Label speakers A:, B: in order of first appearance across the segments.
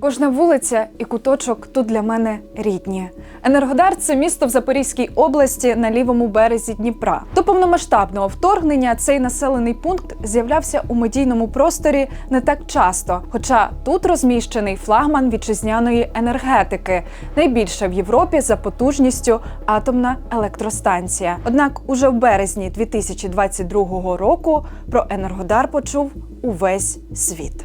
A: Кожна вулиця і куточок тут для мене рідні. Енергодар це місто в Запорізькій області на лівому березі Дніпра. До повномасштабного вторгнення цей населений пункт з'являвся у медійному просторі не так часто. Хоча тут розміщений флагман вітчизняної енергетики, найбільша в Європі за потужністю атомна електростанція. Однак уже в березні 2022 року про Енергодар почув увесь світ.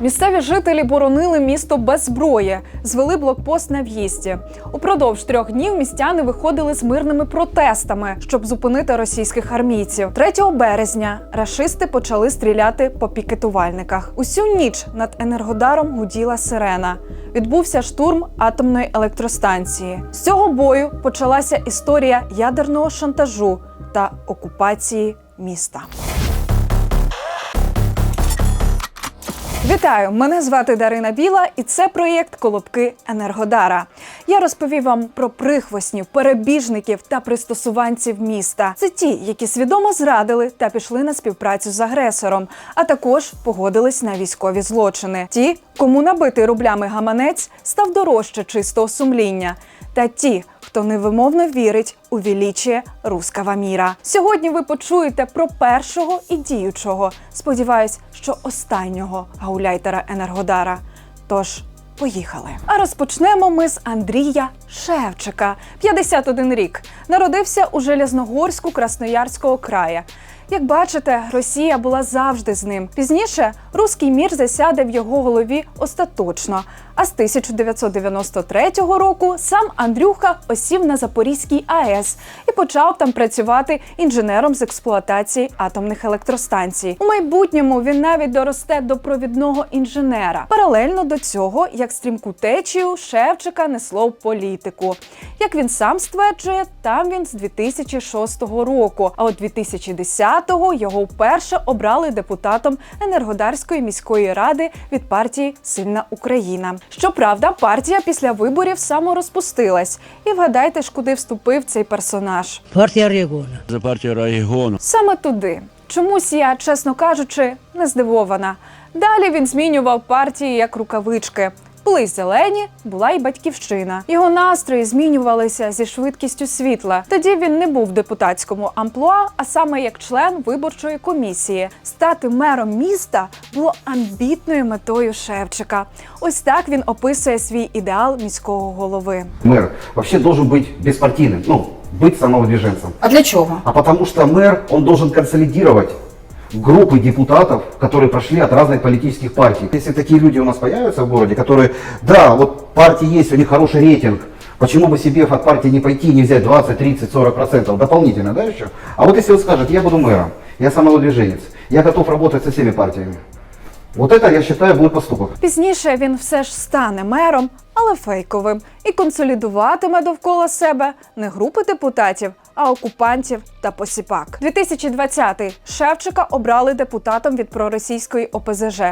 A: Місцеві жителі боронили місто без зброї, звели блокпост на в'їзді. Упродовж трьох днів містяни виходили з мирними протестами, щоб зупинити російських армійців. 3 березня рашисти почали стріляти по пікетувальниках. Усю ніч над енергодаром гуділа сирена. Відбувся штурм атомної електростанції. З цього бою почалася історія ядерного шантажу та окупації міста. Вітаю! Мене звати Дарина Біла, і це проєкт Колобки Енергодара. Я розповів вам про прихвостнів, перебіжників та пристосуванців міста. Це ті, які свідомо зрадили та пішли на співпрацю з агресором, а також погодились на військові злочини. Ті, кому набитий рублями гаманець став дорожче чистого сумління. Та ті, хто невимовно вірить у величіє рускава міра. Сьогодні ви почуєте про першого і діючого. Сподіваюсь, що останнього гауляйтера Енергодара. Тож. Поїхали. А розпочнемо ми з Андрія Шевчика, 51 рік. Народився у Железногорську Красноярського края. Як бачите, Росія була завжди з ним. Пізніше руський мір засяде в його голові остаточно. А з 1993 року сам Андрюха осів на Запорізькій АЕС і почав там працювати інженером з експлуатації атомних електростанцій. У майбутньому він навіть доросте до провідного інженера. Паралельно до цього, як стрімку течію, Шевчика несло в політику. Як він сам стверджує, там він з 2006 року. А от 2010-го його вперше обрали депутатом Енергодарської міської ради від партії Сильна Україна. Щоправда, партія після виборів саморозпустилась. І вгадайте ж, куди вступив цей персонаж.
B: Партія регіону.
C: За партію регіону.
A: Саме туди. Чомусь я, чесно кажучи, не здивована. Далі він змінював партії як рукавички Були й зелені, була й батьківщина. Його настрої змінювалися зі швидкістю світла. Тоді він не був в депутатському амплуа, а саме як член виборчої комісії. Стати мером міста було амбітною метою Шевчика. Ось так він описує свій ідеал міського голови.
D: Мэр вообще должен быть беспартийным, ну, быть самовыдвиженцем.
E: А для чого?
D: А потому что мэр, он должен консолидировать группы депутатов, которые прошли от разных политических партий. Если такие люди у нас появятся в городе, которые, да, вот партии есть, у них хороший рейтинг, почему бы себе от партии не пойти и не взять 20, 30, 40 процентов дополнительно, да, еще? А вот если он скажет, я буду мэром, я самовыдвиженец, я готов работать со всеми партиями, вот это, я считаю, будет поступок.
A: Пізніше він все ж стане мером, але фейковим, і консолідуватиме довкола себе не групи депутатів, а окупантів та посіпак. 2020-й Шевчика обрали депутатом від проросійської ОПЗЖ.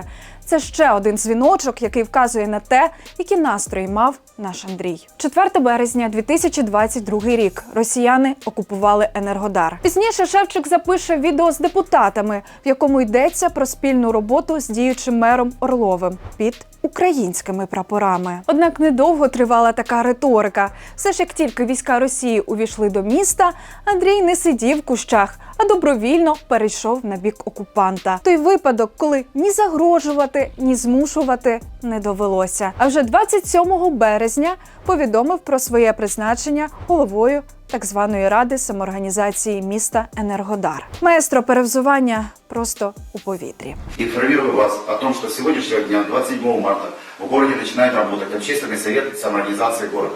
A: Це ще один дзвіночок, який вказує на те, які настрої мав наш Андрій. 4 березня 2022 рік. Росіяни окупували Енергодар. Пізніше Шевчик запише відео з депутатами, в якому йдеться про спільну роботу з діючим мером Орловим під українськими прапорами. Однак недовго тривала така риторика. Все ж як тільки війська Росії увійшли до міста, Андрій не сидів в кущах, а добровільно перейшов на бік окупанта. Той випадок, коли ні загрожувати, ні змушувати не довелося. А вже 27 березня повідомив про своє призначення головою так званої ради самоорганізації міста Енергодар. Маестро перевзування просто у повітрі.
F: Информирую вас о том, что с сегодняшнего дня, 27 марта, в городе начинает работать Общественный совет самоорганизации города.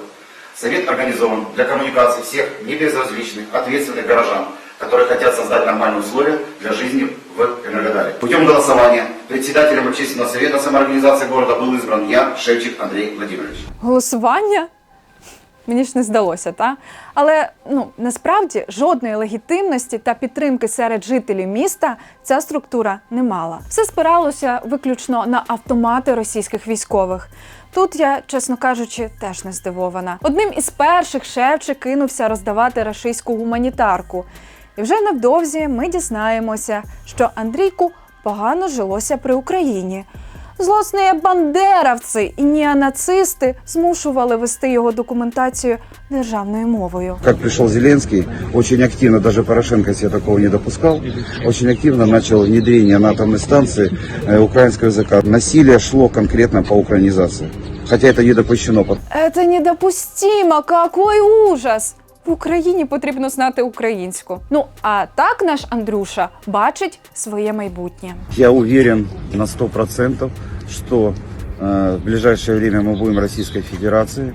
F: Совет организован для коммуникации всех небезразличных, ответственных горожан, которые хотят создать нормальные условия для жизни в Энергодаре. Путем голосования председателем Общественного совета самоорганизации города был избран я, Шевчик Андрей Владимирович.
A: голосування. Мені ж не здалося, та але ну насправді жодної легітимності та підтримки серед жителів міста ця структура не мала. Все спиралося виключно на автомати російських військових. Тут я, чесно кажучи, теж не здивована. Одним із перших Шевчик кинувся роздавати рашистську гуманітарку. І вже невдовзі ми дізнаємося, що Андрійку погано жилося при Україні. Злосні бандеровці і неонацисти змушували вести його документацію державною мовою.
B: Как пришел Зеленский, очень активно, даже Порошенко себе такого не допускал, очень активно начал внедрение на атомной станции э, украинского языка. Насилие шло конкретно по украинизации. Хотя это не допущено. по-
A: Это недопустимо! Какой ужас! В Україні потрібно знати українську. Ну а так наш Андрюша бачить своє майбутнє.
B: Я уверен на 100%, что э, в ближайшее время мы будем Российской Федерацией.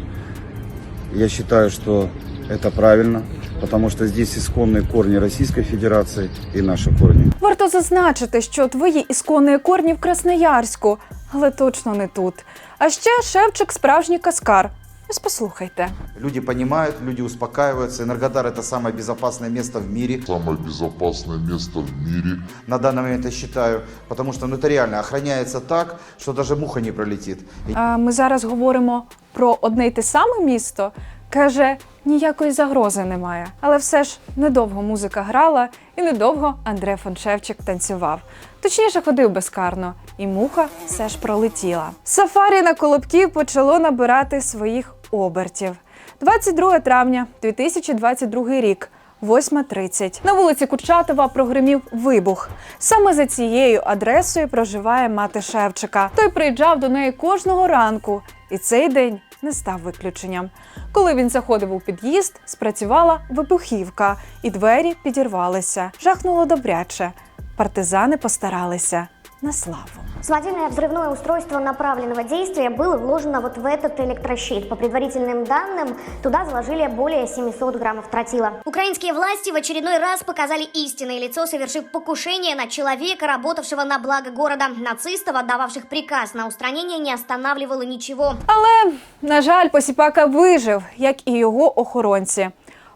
B: Я считаю, что это правильно, потому что здесь исконные корни Российской Федерации и наши корни.
A: Варто зазначити, що твої ісконні корні в Красноярську, але точно не тут. А ще Шевчик справжній каскар. Ось послухайте.
C: Люди понимают, люди успокаиваются. Энергодар это самое безопасное место в мире.
E: самое безопасное место в мире.
C: На данный момент я считаю, потому что ну, это реально охраняется так, что даже муха не пролетит. И
A: А ми зараз говоримо про одне й те саме місто. Каже, ніякої загрози немає. Але все ж недовго музика грала, і недовго Андре фон Шевчик танцював. Точніше, ходив безкарно, і муха все ж пролетіла. Сафарі на Колобків почало набирати своїх обертів. 22 травня 2022 рік. 8.30. На вулиці Курчатова прогримів вибух. Саме за цією адресою проживає мати Шевчика. Той приїжджав до неї кожного ранку, і цей день не став виключенням. Коли він заходив у під'їзд, спрацювала вибухівка, і двері підірвалися. Жахнуло добряче. Партизани постаралися на славу.
G: Злодейное взрывное устройство направленного действия было вложено вот в этот электрощит. По предварительным данным, туда заложили более 700 граммов тротила. Украинские власти в очередной раз показали истинное лицо, совершив покушение на человека, работавшего на благо города. Нацистов, отдававших приказ на устранение, не останавливало ничего.
A: Але, на жаль, посіпака вижив, як і його охоронці.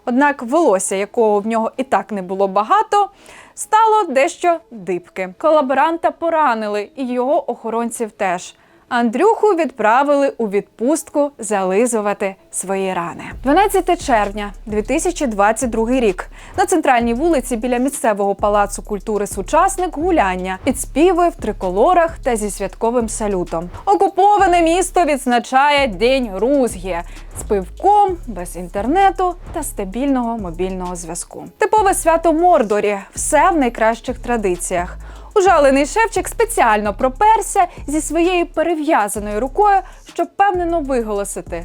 A: Однак волосся, якого в нього і так не було багато, стало дещо дибки. Колаборанта поранили, і його охоронців теж. Андрюху відправили у відпустку зализувати свої рани. 12 червня 2022 рік. На центральній вулиці біля місцевого палацу культури сучасник гуляння під співи в триколорах та зі святковим салютом. Окуповане місто відзначає День Рузгі з пивком, без інтернету та стабільного мобільного зв'язку. Типове свято Мордорі, все в найкращих традиціях. Ужалений шевчик спеціально проперся зі своєю перев'язаною рукою, щоб впевнено виголосити: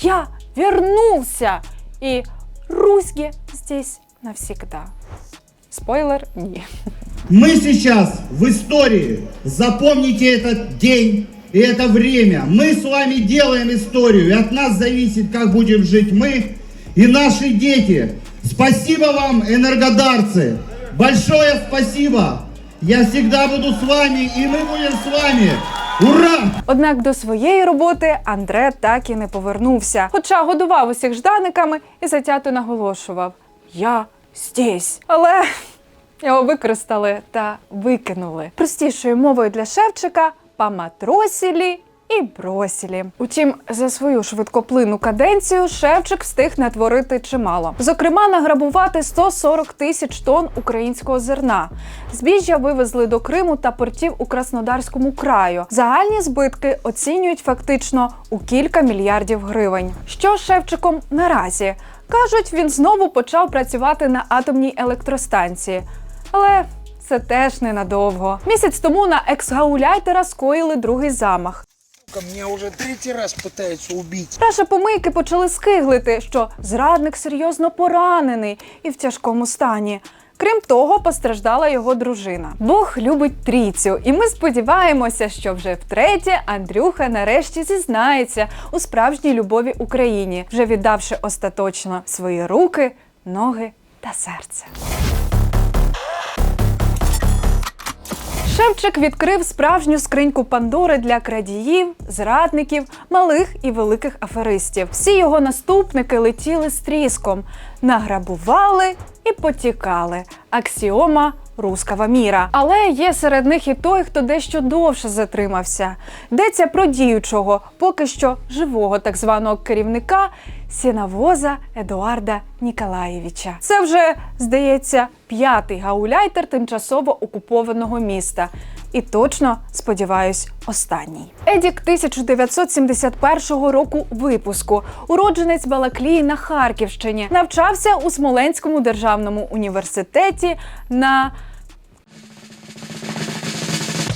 A: Я вернувся! І Руське здесь навсегда. Спойлер ні.
H: Мы сейчас в истории. Запомните этот день и это время. Мы с вами делаем историю, и от нас зависит, как будем жить мы и наши дети. Спасибо вам, энергодарцы. Большое спасибо. Я завжди буду з вами, і ми будемо с вами. Ура!
A: Однак до своєї роботи Андре так і не повернувся, хоча годував усіх жданиками і затято наголошував: Я здесь. Але його використали та викинули. Простішою мовою для Шевчика поматросілі і бросілі. Утім, за свою швидкоплинну каденцію Шевчик встиг натворити чимало. Зокрема, награбувати 140 тисяч тонн українського зерна. Збіжжя вивезли до Криму та портів у Краснодарському краю. Загальні збитки оцінюють фактично у кілька мільярдів гривень. Що з Шевчиком наразі? Кажуть, він знову почав працювати на атомній електростанції. Але це теж ненадовго. Місяць тому на екс-гауляйтера скоїли другий замах.
I: Меня уже третий раз пытаются убить.
A: Раша помийки почали скиглити, що зрадник серйозно поранений і в тяжкому стані. Крім того, постраждала його дружина. Бог любить трійцю, і ми сподіваємося, що вже втретє Андрюха нарешті зізнається у справжній любові Україні, вже віддавши остаточно свої руки, ноги та серце. Шевчик відкрив справжню скриньку Пандори для крадіїв, зрадників, малих і великих аферистів. Всі його наступники летіли з тріском, награбували і потікали. Аксіома рускава міра. Але є серед них і той, хто дещо довше затримався. Йдеться про діючого, поки що живого так званого керівника сіновоза Едуарда Ніколаєвича. Це вже здається п'ятий гауляйтер тимчасово окупованого міста. І точно сподіваюсь, останній. Едік 1971 року випуску, уродженець Балаклії на Харківщині, навчався у Смоленському державному університеті на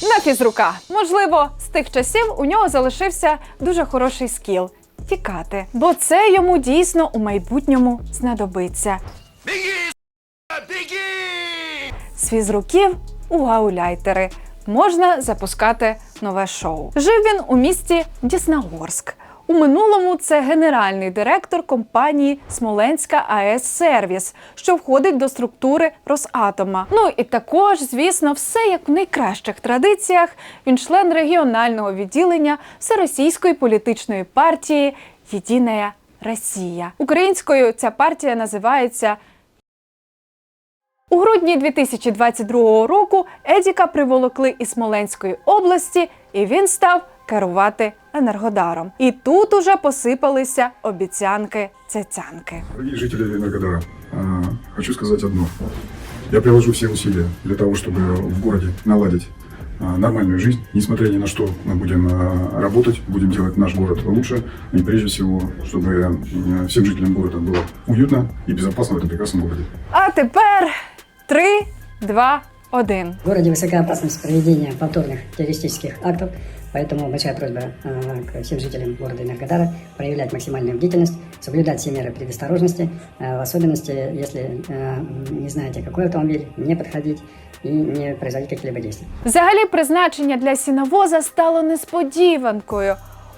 A: на фізрука. Можливо, з тих часів у нього залишився дуже хороший скіл тікати, бо це йому дійсно у майбутньому знадобиться. З фізруків у гауляйтери можна запускати нове шоу. Жив він у місті Дісногорськ. У минулому це генеральний директор компанії Смоленська АЕС Сервіс, що входить до структури Росатома. Ну і також, звісно, все як в найкращих традиціях. Він член регіонального відділення Всеросійської політичної партії Єдиная Росія. Українською ця партія називається у грудні 2022 року Едіка приволокли із Смоленської області, і він став керувати енергодаром. І тут уже посипалися обіцянки цяцянки.
J: Дорогие жители Энергодара, а, хочу сказать одно. Я приложу все усилия для того, чтобы в городе наладить а, нормальную жизнь. Несмотря ни на что, мы будем а, работать, будем делать наш город лучше. И прежде всего, чтобы а, всем жителям города было уютно и безопасно в этом прекрасном городе.
A: А тепер три, два, один.
K: В городе высока опасность проведения повторных террористических актов, поэтому большая просьба э, к всем жителям города Энергодара проявлять максимальную бдительность, соблюдать все меры предосторожности, э, в особенности, если э, не знаете, какой автомобиль, не подходить и не производить какие-либо действия.
A: Взагалі, призначення для сіновоза стало несподіванкою.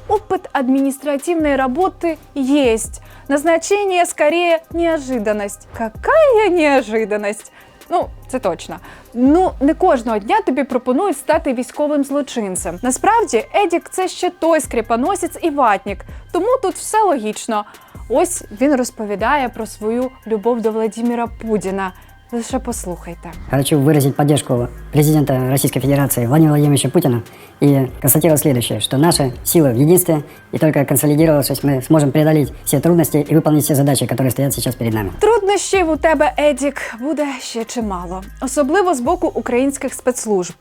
A: Опыт административной работы есть. Назначение скорее неожиданность. Какая неожиданность? Ну, це точно. Ну, не кожного дня тобі пропонують стати військовим злочинцем. Насправді, Едік це ще той скріпоносець і ватнік, тому тут все логічно. Ось він розповідає про свою любов до Владіміра Путіна. Лише послухайте.
K: Хочу выразить поддержку президента Российской Федерации Владимира Владимировича Путина и констатировать следующее, что наши силы в единстве, и только консолидировавшись, мы сможем преодолеть все трудности и выполнить все задачи, которые стоят сейчас перед нами.
A: Труднощів у тебе, Едік, буде ще чимало, особливо з боку українських спецслужб.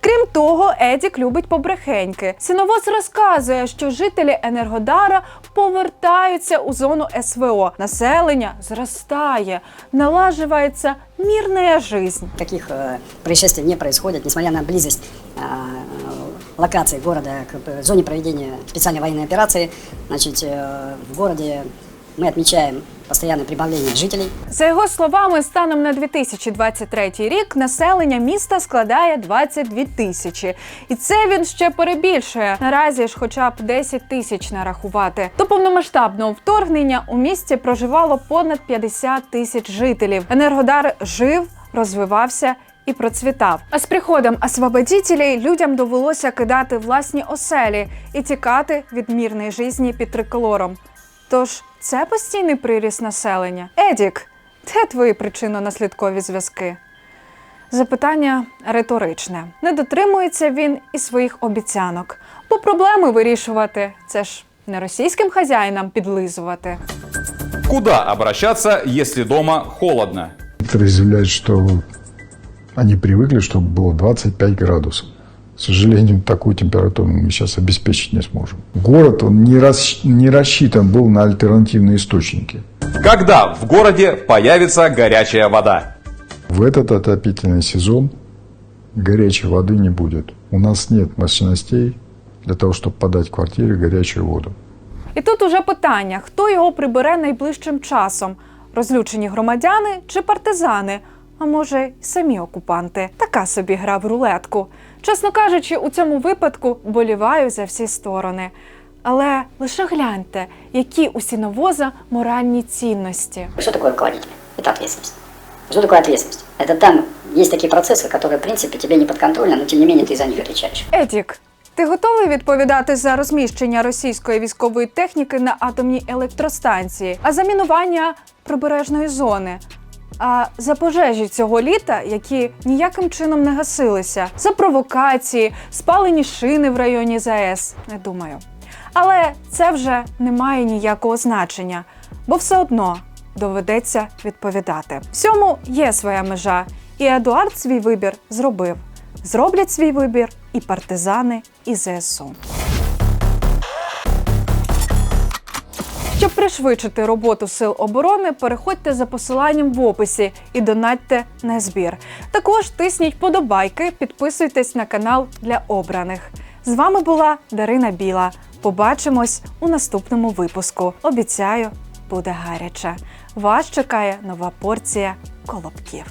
A: Крім того, Едік любить побрехеньки. Сіновоз розказує, що жителі Енергодара повертаються у зону СВО. Населення зростає, налаживається мирна жизнь.
K: Таких э, происшествий не происходит, несмотря на близость э, локации города к э, зоне проведения специальной военной операции. Значит, э, в городе мы отмечаем постоянное прибавление жителей.
A: За його словами, станом на 2023 рік населення міста складає 22 тисячі, і це він ще перебільшує. Наразі ж, хоча б 10 тисяч нарахувати. До повномасштабного вторгнення у місті проживало понад 50 тисяч жителів. Енергодар жив, розвивався. І процвітав. А з приходом освободітелей людям довелося кидати власні оселі і тікати від мірної житті під триколором. Тож це постійний приріст населення. Едік, де твої причинно-наслідкові зв'язки? Запитання риторичне. Не дотримується він і своїх обіцянок, бо проблеми вирішувати це ж не російським хазяїнам підлизувати.
L: Куда обращаться, если дома холодно?
J: Некоторые заявляют, что они привыкли, чтобы было 25 градусов. К сожалению, такую температуру мы сейчас обеспечить не сможем. Город, он не, рас- не рассчитан был на альтернативные источники.
L: Когда в городе появится горячая вода?
J: В этот отопительный сезон горячей воды не будет. У нас нет мощностей для того, чтобы подать в квартире горячую воду.
A: І тут уже питання: хто його прибере найближчим часом? Розлючені громадяни чи партизани? А може, й самі окупанти? Така собі гра в рулетку. Чесно кажучи, у цьому випадку боліваю за всі сторони. Але лише гляньте, які у сіновоза моральні цінності.
K: Что такое руководитель? Это ответственность. Что такое ответственность? Это там есть такие процессы, которые, в принципе, тебе не подконтрольны, но тем не менее ты за них отвечаешь.
A: Едік, ти готовий відповідати за розміщення російської військової техніки на атомній електростанції, а за мінування прибережної зони? А за пожежі цього літа, які ніяким чином не гасилися, за провокації, спалені шини в районі ЗАЕС, не думаю. Але це вже не має ніякого значення, бо все одно доведеться відповідати. Всьому є своя межа, і Едуард свій вибір зробив. Зроблять свій вибір і партизани, і ЗСУ. Щоб пришвидшити роботу сил оборони, переходьте за посиланням в описі і донатьте на збір. Також тисніть подобайки, підписуйтесь на канал для обраних. З вами була Дарина Біла. Побачимось у наступному випуску. Обіцяю, буде гаряче. Вас чекає нова порція колобків.